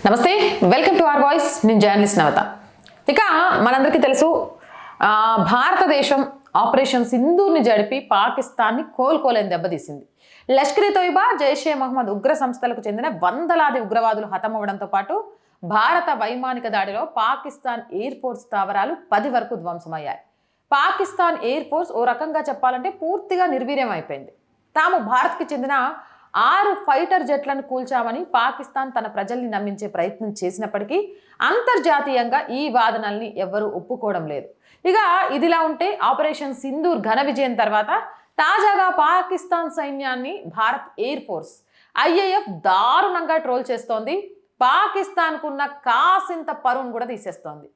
నమస్తే welcome to R voice. నేను journalist నవత. ఇక మనందరికీ తెలుసు ఆ, భారతదేశం ఆపరేషన్ సింధూర్ని జరిపి పాకిస్తాన్ని కోలుకోలేని దెబ్బతీసింది. లష్కర్ తోయిబా జైషే మహమ్మద్ ఉగ్ర సంస్థలకు చెందిన వందలాది ఉగ్రవాదులు హతమవ్వడంతో పాటు భారత వైమానిక దాడిలో పాకిస్తాన్ ఎయిర్ ఫోర్స్ స్థావరాలు పది వరకు ధ్వంసమయ్యాయి. పాకిస్తాన్ ఎయిర్ ఫోర్స్ ఓ రకంగా చెప్పాలంటే పూర్తిగా నిర్వీర్యం అయిపోయింది తాము భారత్కి చెందిన ఆరు ఫైటర్ జెట్లను కూల్చామని పాకిస్తాన్ తన ప్రజల్ని నమ్మించే ప్రయత్నం చేసినప్పటికీ అంతర్జాతీయంగా ఈ వాదనల్ని ఎవ్వరూ ఒప్పుకోవడం లేదు. ఇక ఇదిలా ఉంటే ఆపరేషన్ సింధూర్ ఘన విజయం తర్వాత తాజాగా పాకిస్తాన్ సైన్యాన్ని భారత్ ఎయిర్ ఫోర్స్ ఐఏఎఫ్ దారుణంగా ట్రోల్ చేస్తోంది. పాకిస్తాన్కున్న కాసింత పరువును కూడా తీసేస్తోంది.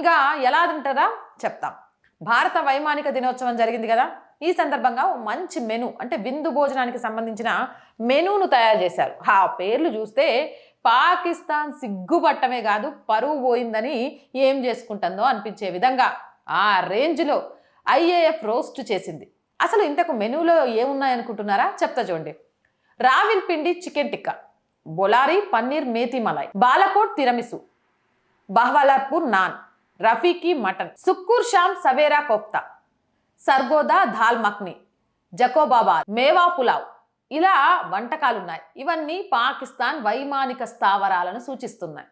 ఇక ఎలా తింటారా? చెప్తాం. భారత వైమానిక దినోత్సవం జరిగింది కదా. ఈ సందర్భంగా మంచి మెను అంటే విందు భోజనానికి సంబంధించిన మెనూను తయారు చేశారు. ఆ పేర్లు చూస్తే పాకిస్తాన్ సిగ్గుపట్టమే కాదు పరువు పోయిందని ఏం చేసుకుంటుందో అనిపించే విధంగా ఆ రేంజ్లో ఐఏఎఫ్ రోస్ట్ చేసింది. అసలు ఇంతకు మెనూలో ఏమున్నాయనుకుంటున్నారా? చెప్తా చూడండి. Rawalpindi chicken tikka Bholari paneer methi malai Balakot tiramisu Bahawalpur naan Rafiqui mutton Sukkur shaam savera kofta Sargodha dal makhani Jacobabad mewa pulao. ఇలా వంటకాలు ఉన్నాయి ఇవన్నీ పాకిస్తాన్ వైమానిక స్థావరాలను సూచిస్తున్నాయి.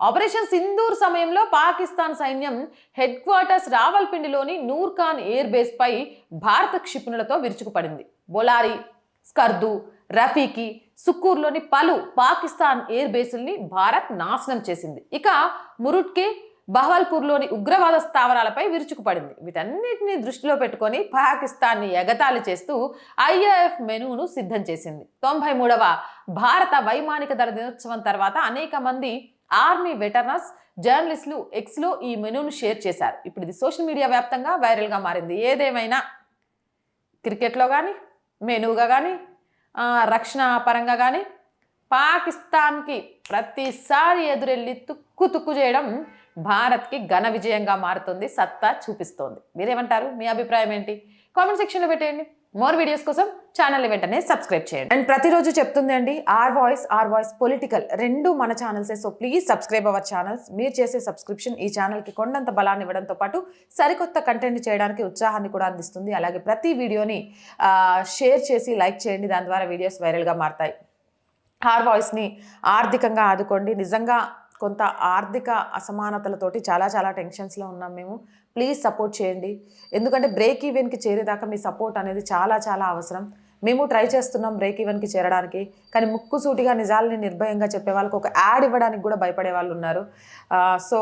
ఆపరేషన్ సింధూర్ సమయంలో పాకిస్తాన్ సైన్యం హెడ్ క్వార్టర్స్ రావల్పిండిలోని నూర్ఖాన్ ఎయిర్ బేస్పై భారత క్షిపణులతో విరుచుకుపడింది. బొలారి స్కర్దు రఫీకి సుక్కూర్లోని పలు పాకిస్తాన్ ఎయిర్ బేసుల్ని భారత్ నాశనం చేసింది. ఇక మురుట్కే బహవల్పూర్లోని ఉగ్రవాద స్థావరాలపై విరుచుకుపడింది. వీటన్నిటిని దృష్టిలో పెట్టుకొని పాకిస్తాన్ని ఎగతాళి చేస్తూ ఐఏఎఫ్ మెనూను సిద్ధం చేసింది. తొంభై మూడవ భారత వైమానిక దళ దినోత్సవం తర్వాత అనేక మంది ఆర్మీ వెటర్నర్స్ జర్నలిస్టులు ఎక్స్లో ఈ మెనూను షేర్ చేశారు. ఇప్పుడు ఇది సోషల్ మీడియా వ్యాప్తంగా వైరల్గా మారింది. ఏదేమైనా క్రికెట్లో కానీ మెనూగా కానీ రక్షణ పరంగా కానీ పాకిస్తాన్కి ప్రతిసారి ఎదురెళ్ళి తుక్కు తుక్కు చేయడం భారత్కి ఘన విజయంగా మారుతుంది సత్తా చూపిస్తోంది. మీరేమంటారు? మీ అభిప్రాయం ఏంటి? కామెంట్ సెక్షన్లో పెట్టేయండి. మోర్ వీడియోస్ కోసం ఛానల్ వెంటనే సబ్స్క్రైబ్ చేయండి. అండ్ ప్రతిరోజు చెప్తుంది అండి R voice R voice political రెండు మన ఛానల్సే. So please subscribe our channels. మీరు చేసే సబ్స్క్రిప్షన్ ఈ ఛానల్కి కొండంత బలాన్ని ఇవ్వడంతో పాటు సరికొత్త కంటెంట్ చేయడానికి ఉత్సాహాన్ని కూడా అందిస్తుంది. అలాగే ప్రతి వీడియోని షేర్ చేసి లైక్ చేయండి. దాని ద్వారా వీడియోస్ వైరల్గా మారతాయి. ఆర్ వాయిస్ని ఆర్థికంగా ఆదుకోండి. నిజంగా కొంత ఆర్థిక అసమానతలతోటి చాలా చాలా టెన్షన్స్లో ఉన్నాం మేము. ప్లీజ్ సపోర్ట్ చేయండి. ఎందుకంటే బ్రేక్ ఈవెన్కి చేరేదాకా మీ సపోర్ట్ అనేది చాలా చాలా అవసరం. మేము ట్రై చేస్తున్నాం బ్రేక్ ఈవెన్కి చేరడానికి. కానీ ముక్కుసూటిగా నిజాలని నిర్భయంగా చెప్పే వాళ్ళకి ఒక యాడ్ ఇవ్వడానికి కూడా భయపడే వాళ్ళు ఉన్నారు. సో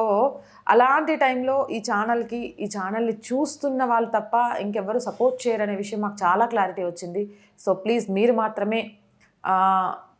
అలాంటి టైంలో ఈ ఛానల్కి ఈ ఛానల్ని చూస్తున్న వాళ్ళు తప్ప ఇంకెవ్వరు సపోర్ట్ చేయరనే విషయం మాకు చాలా క్లారిటీ వచ్చింది. సో ప్లీజ్ మీరు మాత్రమే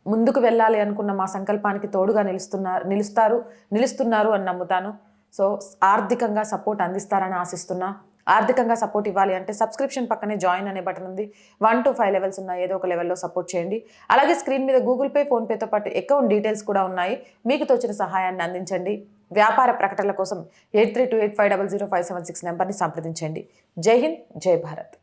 ముందుకు వెళ్ళాలి అనుకున్న మా సంకల్పానికి తోడుగా నిలుస్తున్నారు నిలుస్తారు నిలుస్తున్నారు అని నమ్ముతాను. సో ఆర్థికంగా సపోర్ట్ అందిస్తారని ఆశిస్తున్నా. ఆర్థికంగా సపోర్ట్ ఇవ్వాలి అంటే సబ్స్క్రిప్షన్ పక్కనే జాయిన్ అనే బటన్ ఉంది. వన్ టు ఫైవ్ లెవెల్స్ ఉన్నాయి ఏదో ఒక లెవెల్లో సపోర్ట్ చేయండి. అలాగే స్క్రీన్ మీద గూగుల్ పే ఫోన్పేతో పాటు అకౌంట్ డీటెయిల్స్ కూడా ఉన్నాయి. మీకు తోచిన సహాయాన్ని అందించండి. వ్యాపార ప్రకటనల కోసం eight three two eight five double zero five seven six నెంబర్ని సంప్రదించండి. జై హింద్ జై భారత్.